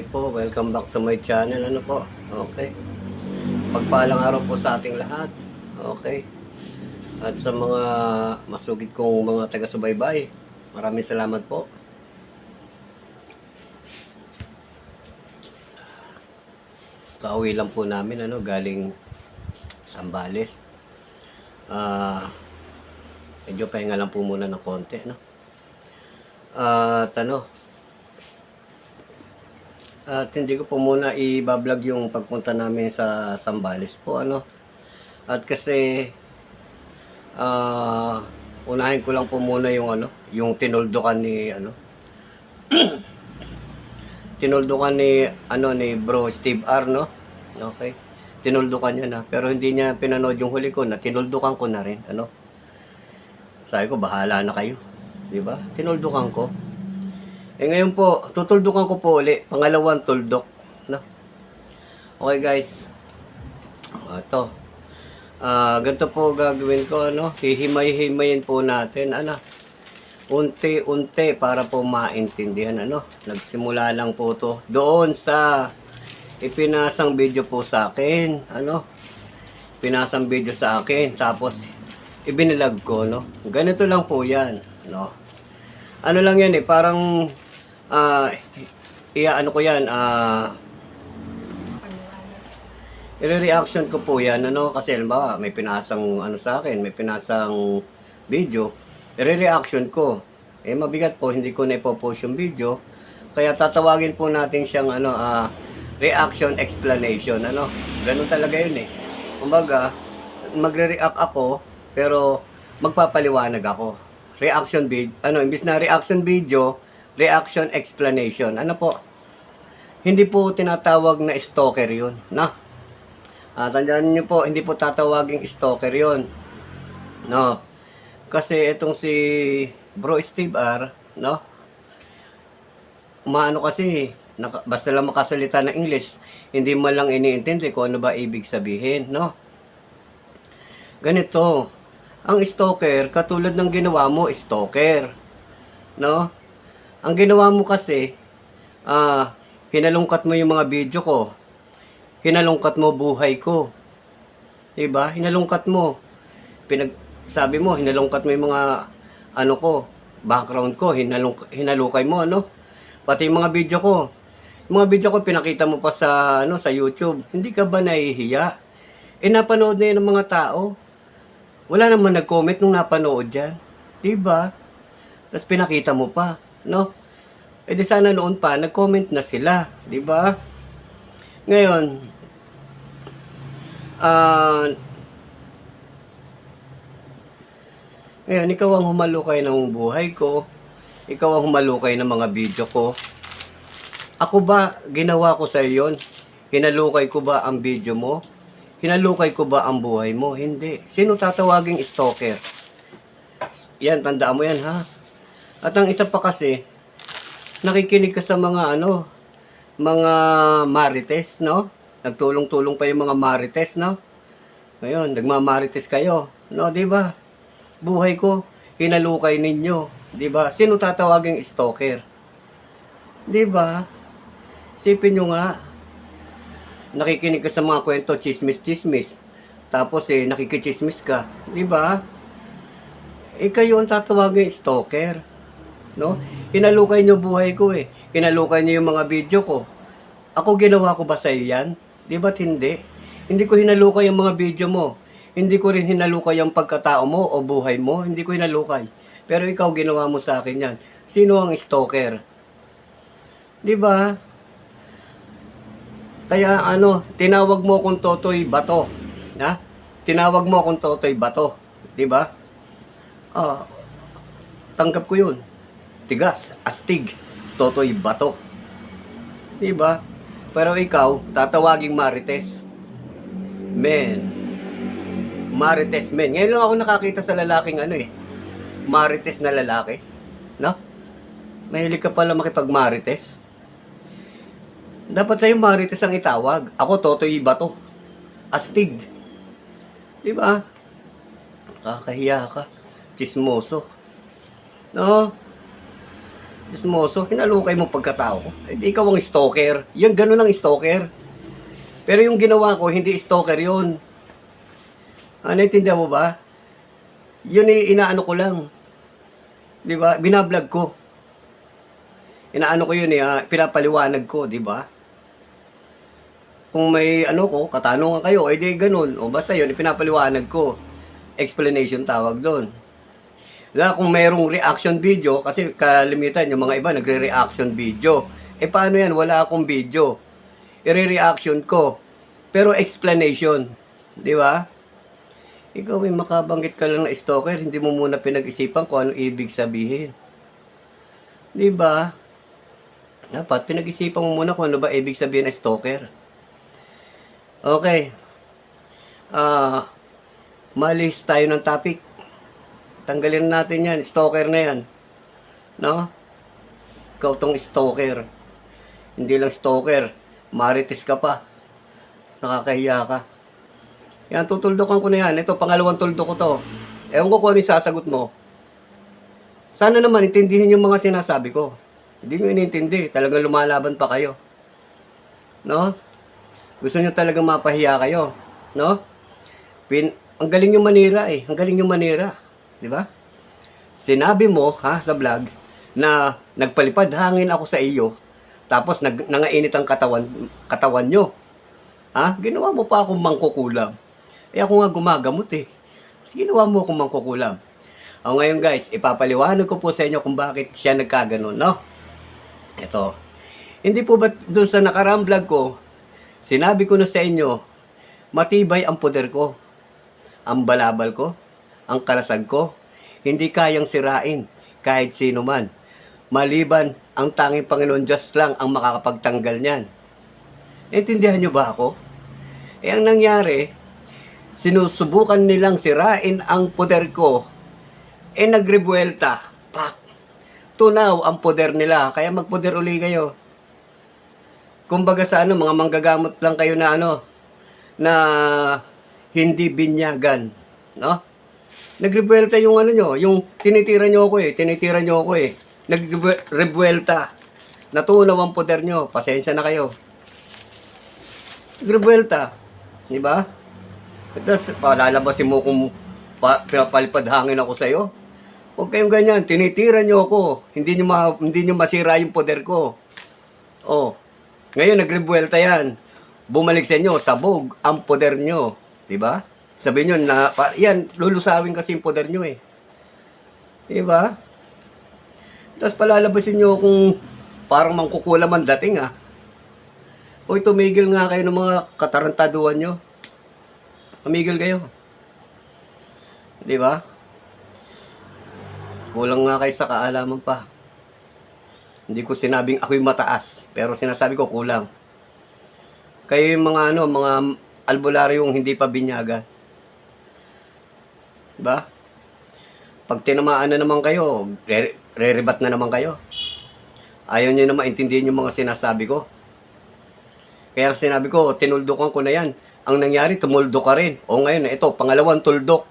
Okay po, welcome back to my channel. Ano po? Okay. Pagpalang araw po sa ating lahat. Okay. At sa mga masugid kong mga taga-subaybay, maraming salamat po. Kauwi lang po namin, ano, galing Sambales. Ah, medyo pahinga lang po muna ng konti, no? At ano, at hindi ko po muna i-vlog yung pagpunta namin sa Sambales po ano. At kasi ah unahin ko lang po muna yung ano, yung tinuldukan ni ano. tinuldukan ni ano ni Bro Steve R no. Okay. Tinuldukan niya na pero hindi niya pinanood yung huli ko na tinuldukan ko na rin ano. Sabi ko bahala na kayo. 'Di ba? Tinuldukan ko. Eh ngayon po, tutuldukan ko po uli. Pangalawang tuldok. No? Okay guys. Ito. Ah, ganito po gagawin ko, ano? Hihimay-himayin po natin, ano? Unti-unti para po maintindihan, ano? Nagsimula lang po to doon sa ipinasang video po sa akin, ano? Pinasang video sa akin, tapos ibinilag ko, no? Ganito lang po yan, no? Ano lang yan eh, parang ah iya ano ko yan ah i-reaction ko po yan ano kasi halimbawa may pinasang ano sa akin may pinasang video i-reaction ko. Eh mabigat po hindi ko na ipopost yung video. Kaya tatawagin po natin siyang ano ah reaction explanation ano. Ganun talaga yun eh. Kumbaga magre-react ako pero magpapaliwanag ako. Reaction video ano imbis na reaction video reaction explanation ano po hindi po tinatawag na stalker yun na Ah, tandaan niyo po, hindi po tatawaging stalker yon. No. Kasi itong si Bro Steve R, no? Maano kasi, naka, basta lang makasalita ng English, hindi man lang iniintindi kung ano ba ibig sabihin, no? Ganito, ang stalker, katulad ng ginawa mo, stalker. No? Ang ginawa mo kasi, ah, hinalungkat mo yung mga video ko, hinalungkat mo buhay ko. 'Di ba? Hinalungkat mo. Pinag sabi mo, hinalungkat mo yung mga ano ko, background ko, hinalung hinalukay mo ano? Pati yung mga video ko. Yung mga video ko pinakita mo pa sa ano sa YouTube. Hindi ka ba nahihiya? Eh napanood na yun ng mga tao. Wala naman nag-comment nung napanood diyan. 'Di ba? Tapos pinakita mo pa, no? Eh di sana noon pa nag-comment na sila, 'di ba? Ngayon, ah, ngayon, ikaw ang humalukay ng buhay ko. Ikaw ang humalukay ng mga video ko. Ako ba, ginawa ko sa yon? Hinalukay ko ba ang video mo? Hinalukay ko ba ang buhay mo? Hindi. Sino tatawaging stalker? Yan, tandaan mo yan ha. At ang isa pa kasi, nakikinig ka sa mga ano, mga marites, no? Nagtulong-tulong pa yung mga marites, no? Ngayon, nagmamarites kayo, no? 'Di ba? Buhay ko, hinalukay ninyo, 'di ba? Sino tatawaging stalker? 'Di ba? Sipin nyo nga, nakikinig ka sa mga kwento, chismis-chismis. Tapos eh, nakikichismis ka. 'Di ba? Eh, kayo ang tatawagin stalker. No? Hinalukay nyo buhay ko eh. Hinalukay nyo yung mga video ko. Ako ginawa ko ba sa yan? Di ba't hindi? Hindi ko hinalukay yung mga video mo. Hindi ko rin hinalukay yung pagkatao mo o buhay mo. Hindi ko hinalukay. Pero ikaw ginawa mo sa akin yan. Sino ang stalker? Di ba? Kaya ano, tinawag mo akong Totoy Bato. Na? Tinawag mo akong Totoy Bato. Di ba? Ah, tanggap ko yun. Tigas, astig, Totoy Bato. Di ba? Pero ikaw, tatawaging Marites. Men. Marites men. Ngayon lang ako nakakita sa lalaking ano eh. Marites na lalaki. No? Mahilig ka pala makipag-marites. Dapat sa'yo marites ang itawag. Ako, Totoy Bato. Astig. Di ba? Kakahiya ka. Chismoso. No? Chismoso, hinalukay mo pagkatao ko. Eh, ikaw ang stalker. Yan, ganun ang stalker. Pero yung ginawa ko, hindi stalker yun. Ano, intindihan mo ba? Yun eh, inaano ko lang. Di ba? Binablog ko. Inaano ko yun eh, ah, pinapaliwanag ko, di ba? Kung may ano ko, katanungan kayo, eh di ganun. O basta yun, ipinapaliwanag ko. Explanation tawag doon. Kaya kung mayroong reaction video, kasi kalimitan yung mga iba nagre-reaction video. Eh paano yan? Wala akong video. I-reaction ko. Pero explanation. Di ba? Ikaw may makabanggit ka lang na stalker, hindi mo muna pinag-isipan kung ano ibig sabihin. Di ba? Dapat pinag-isipan mo muna kung ano ba ibig sabihin ng stalker. Okay. Ah, malis tayo ng topic. Tanggalin natin yan. Stalker na yan. No? Ikaw tong stalker. Hindi lang stalker. Marites ka pa. Nakakahiya ka. Yan, tutuldokan ko na yan. Ito, pangalawang tuldo ko to. Ewan ko kung ano yung sasagot mo. Sana naman, intindihin yung mga sinasabi ko. Hindi nyo inintindi. Talagang lumalaban pa kayo. No? Gusto nyo talagang mapahiya kayo. No? Pin ang galing yung manira eh. Ang galing yung manira. Di ba? Sinabi mo, ha, sa vlog, na nagpalipad hangin ako sa iyo, tapos nag, nangainit ang katawan, katawan nyo. Ha? Ginawa mo pa akong mangkukulam. Eh ako nga gumagamot eh. Mas ginawa mo akong mangkukulam. O ngayon guys, ipapaliwanag ko po sa inyo kung bakit siya nagkaganon, no? Ito. Hindi po ba doon sa nakaraang vlog ko, sinabi ko na sa inyo, matibay ang poder ko. Ang balabal ko, ang kalasag ko, hindi kayang sirain kahit sino man. Maliban ang tanging Panginoon Diyos lang ang makakapagtanggal niyan. Intindihan niyo ba ako? Eh ang nangyari, sinusubukan nilang sirain ang poder ko, eh nagrebuelta. Pak! Tunaw ang poder nila, kaya magpoder uli kayo. Kumbaga sa ano, mga manggagamot lang kayo na ano, na hindi binyagan. No? Nagrebuelta yung ano nyo, yung tinitira nyo ako eh, tinitira nyo ako eh. Nagrebuelta. Natunaw ang poder nyo, pasensya na kayo. Nagrebuelta. Di ba? Tapos, palalabasin mo kung pa, pinapalipad hangin ako sa'yo. Huwag kayong ganyan, tinitira nyo ako. Hindi nyo, ma, hindi nyo masira yung poder ko. Oh, ngayon nagrebuelta yan. Bumalik sa inyo, sabog ang poder nyo. Di ba? Sabi nyo na, pa, yan, lulusawin kasi yung poder nyo eh. Di ba? Tapos palalabasin nyo kung parang mangkukulam ang dating ah. Uy, tumigil nga kayo ng mga katarantaduan nyo. Tumigil kayo. Di ba? Kulang nga kayo sa kaalaman pa. Hindi ko sinabing ako'y mataas, pero sinasabi ko kulang. Kayo yung mga ano, mga albularyong hindi pa binyaga. Diba? Pag tinamaan na naman kayo, re- re-rebat na naman kayo. Ayaw nyo naman intindihin yung mga sinasabi ko. Kaya sinabi ko, tinuldukan ko na yan. Ang nangyari, tumuldo ka rin. O ngayon, ito, pangalawang tuldok.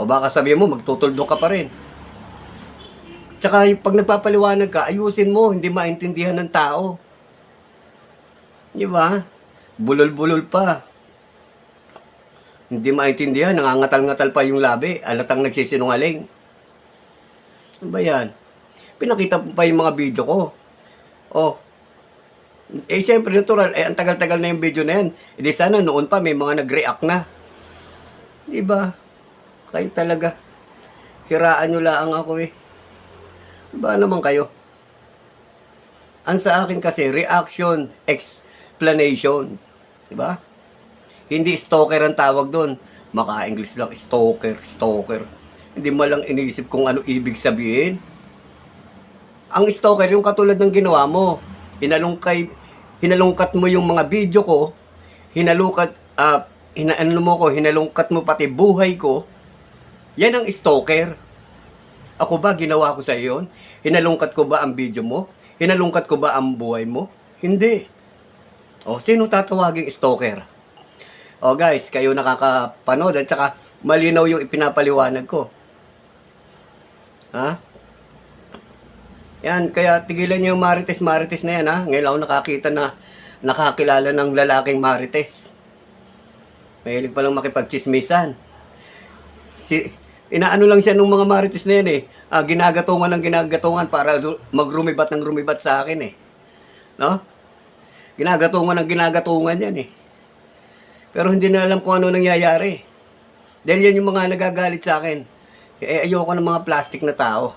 O baka sabihin mo, magtutuldok ka pa rin. Tsaka yung pag nagpapaliwanag ka, ayusin mo, hindi maintindihan ng tao. Di ba? Bulol-bulol pa. Hindi maintindihan, nangangatal-ngatal pa yung labi, alatang nagsisinungaling. Ano ba yan? Pinakita pa yung mga video ko. Oh. Eh, siyempre, natural. Eh, ang tagal-tagal na yung video na yan. Eh, di sana noon pa may mga nag-react na. Di ba? Kayo talaga. Siraan nyo lang ako eh. Ba naman kayo? Ang sa akin kasi, reaction, explanation. Diba? Hindi stalker ang tawag doon. Maka-English lang, stalker, stalker. Hindi mo lang iniisip kung ano ibig sabihin. Ang stalker, yung katulad ng ginawa mo. Hinalungkay, hinalungkat mo yung mga video ko. Hinalukat, ah, hina, ano mo ko, hinalungkat mo pati buhay ko. Yan ang stalker. Ako ba, ginawa ko sa iyon? Hinalungkat ko ba ang video mo? Hinalungkat ko ba ang buhay mo? Hindi. O, sino tatawaging stalker? O guys, kayo nakakapanood at saka malinaw yung ipinapaliwanag ko. Ha? Yan, kaya tigilan niyo yung marites marites na yan ha. Ngayon ako nakakita na nakakilala ng lalaking marites. Mahilig palang makipagchismisan. Si, inaano lang siya nung mga marites na yan eh. Ah, ginagatungan ng ginagatungan para magrumibat ng rumibat sa akin eh. No? Ginagatungan ng ginagatungan yan eh. Pero hindi na alam kung ano nangyayari. Dahil yan yung mga nagagalit sa akin. Eh, ayoko ng mga plastic na tao.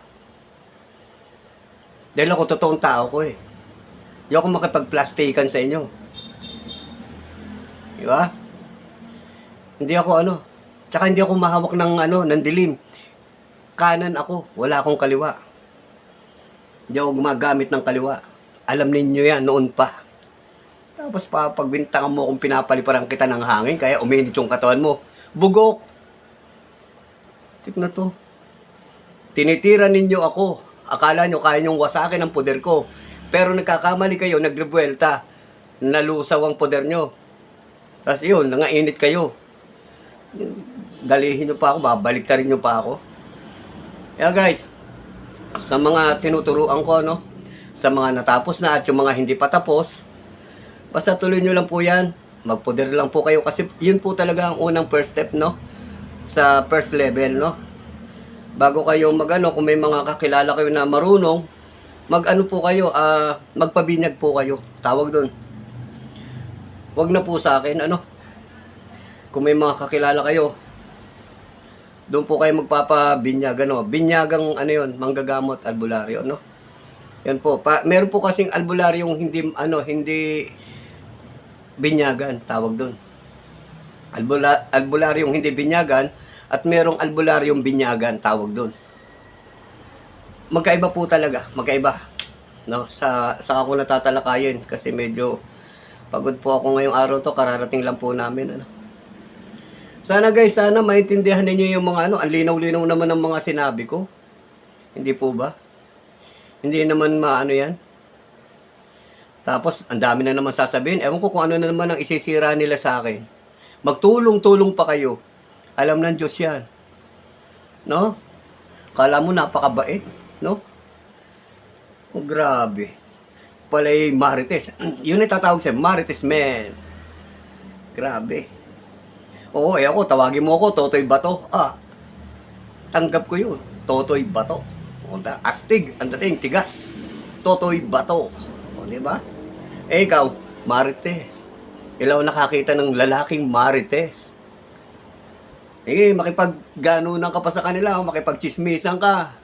Dahil ako totoong tao ko eh. Ayoko makipag-plastikan sa inyo. Di ba? Hindi ako ano. Tsaka hindi ako mahawak ng ano, ng dilim. Kanan ako, wala akong kaliwa. Hindi ako gumagamit ng kaliwa. Alam ninyo yan noon pa. Tapos pa pagbintangan mo kung pinapaliparan kita ng hangin, kaya uminit yung katawan mo. Bugok! Tip to. Tinitira ninyo ako. Akala nyo kaya nyong wasakin ang poder ko. Pero nagkakamali kayo, nagrebuelta. Nalusaw ang poder nyo. Tapos yun, nangainit kayo. Dalihin nyo pa ako, babalik rin nyo pa ako. Kaya guys, sa mga tinuturuan ko, no? Sa mga natapos na at yung mga hindi pa tapos, basta tuloy nyo lang po yan. Magpoder lang po kayo kasi yun po talaga ang unang first step, no? Sa first level, no? Bago kayo magano, kung may mga kakilala kayo na marunong, mag-ano po kayo, ah, magpabinyag po kayo. Tawag doon. Wag na po sa akin, ano? Kung may mga kakilala kayo, doon po kayo magpapabinyag, ano? Binyagang, ano yon manggagamot, albularyo, no? Yan po. Pa, meron po kasing albularyong hindi, ano, hindi binyagan, tawag doon. Albula, albularyong hindi binyagan, at merong albularyong binyagan, tawag doon. Magkaiba po talaga, magkaiba. No, sa sa ako natatalakayin kasi medyo pagod po ako ngayong araw to, kararating lang po namin ano. Sana guys, sana maintindihan ninyo yung mga ano, ang linaw-linaw naman ng mga sinabi ko. Hindi po ba? Hindi naman maano yan. Tapos, ang dami na naman sasabihin. Ewan ko kung ano na naman ang isisira nila sa akin. Magtulong-tulong pa kayo. Alam ng Diyos yan. No? Kala mo napakabait. No? Oh, grabe. Palay Marites. Yun ay tatawag siya, Marites man. Grabe. Oo, eh ako, tawagin mo ako, Totoy Bato. Ah, tanggap ko yun. Totoy Bato. Astig, ang dating, tigas. Totoy Bato. O, di ba? Eh, ikaw, Marites. Ilaw nakakita ng lalaking Marites. Eh, makipagganunan ka pa sa kanila, o makipagchismisan ka.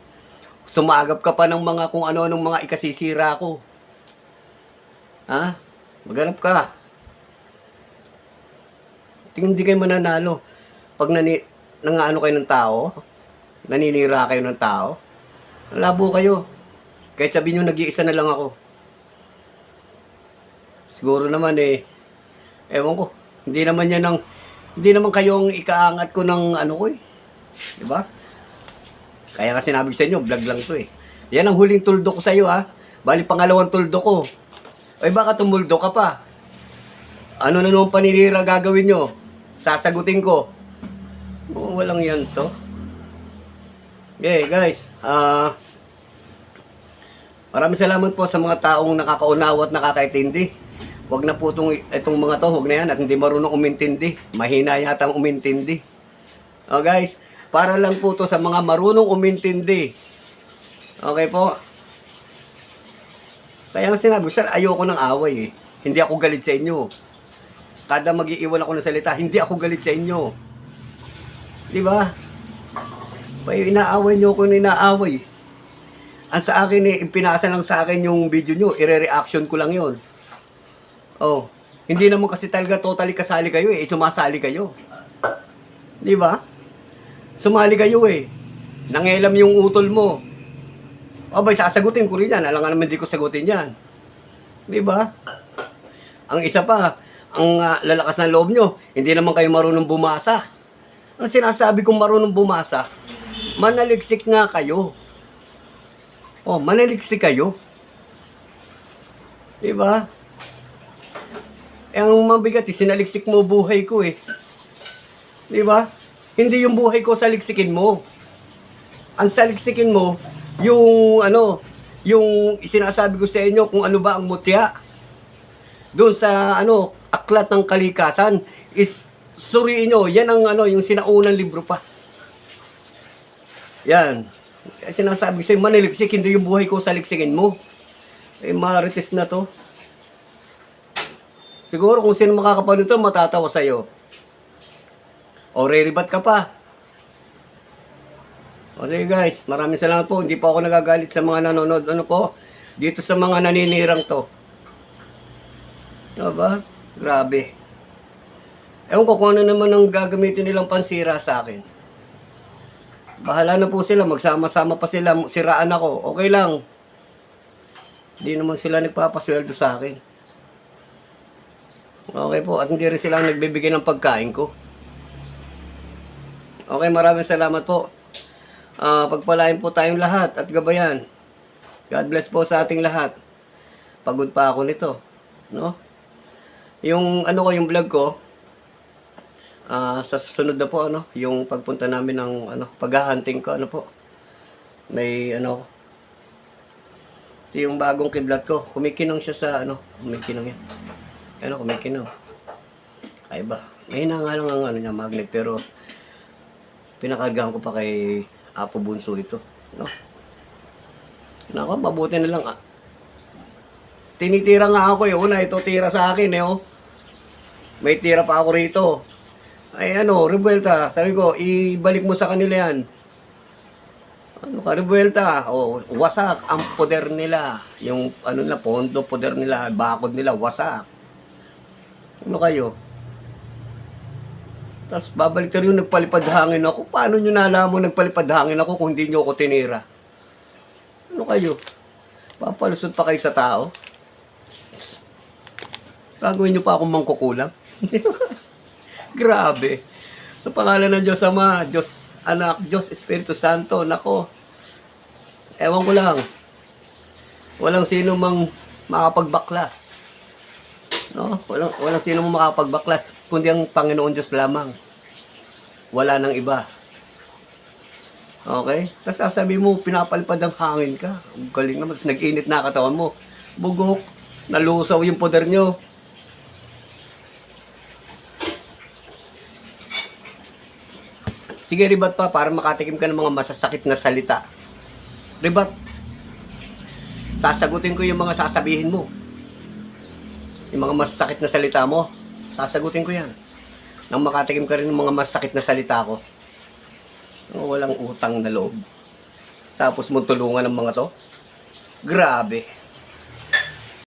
Sumagap ka pa ng mga kung ano-anong mga ikasisira ko. Ha? Maghanap ka. Tingin hindi kayo mananalo. Pag nani, nangaano kayo ng tao, naninira kayo ng tao, labo kayo. Kahit sabihin nyo, nag-iisa na lang ako. Siguro naman eh, ewan ko, hindi naman yan ang, hindi naman kayo ang ikaangat ko ng ano ko eh. Di ba? Kaya kasi sinabi sa inyo, vlog lang to eh. Yan ang huling tuldo ko sa iyo ha. Bali pangalawang tuldo ko. Ay baka tumuldo ka pa. Ano na naman paninira gagawin nyo? Sasagutin ko. Oh, walang yan to. Okay, guys. Ah... maraming salamat po sa mga taong nakakaunawa at nakakaintindi. Huwag na po itong, itong mga to, huwag na yan at hindi marunong umintindi. Mahina yata ang umintindi. Oh guys, para lang po to sa mga marunong umintindi. Okay po? Kaya nga sinabi, sir, ayoko ng away eh. Hindi ako galit sa inyo. Kada mag-iiwan ako ng salita, hindi ako galit sa inyo. Di ba? Bayo, inaaway nyo ako ng inaaway. Ang sa akin eh, ipinasa lang sa akin yung video nyo, ire-reaction ko lang yon. Oh, hindi naman kasi talaga totally kasali kayo eh, sumasali kayo. Di ba? Sumali kayo eh. Nangelam yung utol mo. Abay, sasagutin ko rin yan. Alam nga naman hindi ko sagutin yan. Di ba? Ang isa pa, ang ah, lalakas ng loob nyo, hindi naman kayo marunong bumasa. Ang sinasabi kong marunong bumasa, manaliksik nga kayo. Oh, manaliksik kayo. Di ba? Eh, ang mabigat, eh, sinaliksik mo buhay ko eh. Di ba? Hindi yung buhay ko saliksikin mo. Ang saliksikin mo, yung ano, yung sinasabi ko sa inyo kung ano ba ang mutya. Doon sa ano, aklat ng kalikasan, is suriin nyo, yan ang ano, yung sinaunang libro pa. Yan. Eh, Sinasabi ko sa'yo, maniliksik, hindi yung buhay ko sa liksingin mo. Eh, marites na to. Siguro kung sino makakapanood to, matatawa sa'yo. O, re-rebat ka pa. O sige guys, maraming salamat po. Hindi po ako nagagalit sa mga nanonood. Ano po? Dito sa mga naninirang to. Ano ba? Grabe. Ewan ko kung ano naman ang gagamitin nilang pansira sa akin. Bahala na po sila. Magsama-sama pa sila. Siraan ako. Okay lang. Hindi naman sila nagpapasweldo sa akin. Okay po. At hindi rin sila nagbibigay ng pagkain ko. Okay, maraming salamat po. Ah, pagpalain po tayong lahat at gabayan. God bless po sa ating lahat. Pagod pa ako nito, no? Yung ano ko, yung vlog ko, ah, sa susunod na po ano, yung pagpunta namin ng ano, paghahunting ko ano po. May ano ito yung bagong kidlat ko. Kumikinong siya sa ano, kumikinong yan. Ano, kumikinong. Ay ba? May nga lang ang ano niya, magnet pero pinakargahan ko pa kay Apo Bunso ito. No? Nako, mabuti na lang. Ah. Tinitira nga ako eh. Una, ito tira sa akin eh. Oh. May tira pa ako rito. Ay ano, rebuelta. Sabi ko, ibalik mo sa kanila yan. Ano ka, rebuelta. O, wasak ang poder nila. Yung ano na, pondo, poder nila, bakod nila, wasak. Ano kayo? Tapos babalik na rin yung nagpalipad hangin ako. Paano nyo nalaman nagpalipad hangin ako kung hindi nyo ako tinira? Ano kayo? Papalusot pa kayo sa tao? Gagawin nyo pa akong mangkukulam? Grabe. Sa pangalan ng Diyos Ama, Diyos Anak, Diyos Espiritu Santo, nako. Ewan ko lang. Walang sino mang makapagbaklas. No? Walang, walang sino mang makapagbaklas, kundi ang Panginoon Diyos lamang. Wala nang iba. Okay? Tapos sasabi mo, pinapalipad ang hangin ka. Galing naman. Tapos nag-init na katawan mo. Bugok. Nalusaw yung poder nyo. Sige, ribat pa para makatikim ka ng mga masasakit na salita. Ribat. Sasagutin ko yung mga sasabihin mo. Yung mga masasakit na salita mo. Sasagutin ko yan. Nang makatikim ka rin ng mga masakit na salita ko. Oh, Walang utang na loob. Tapos mo tulungan ng mga to. Grabe.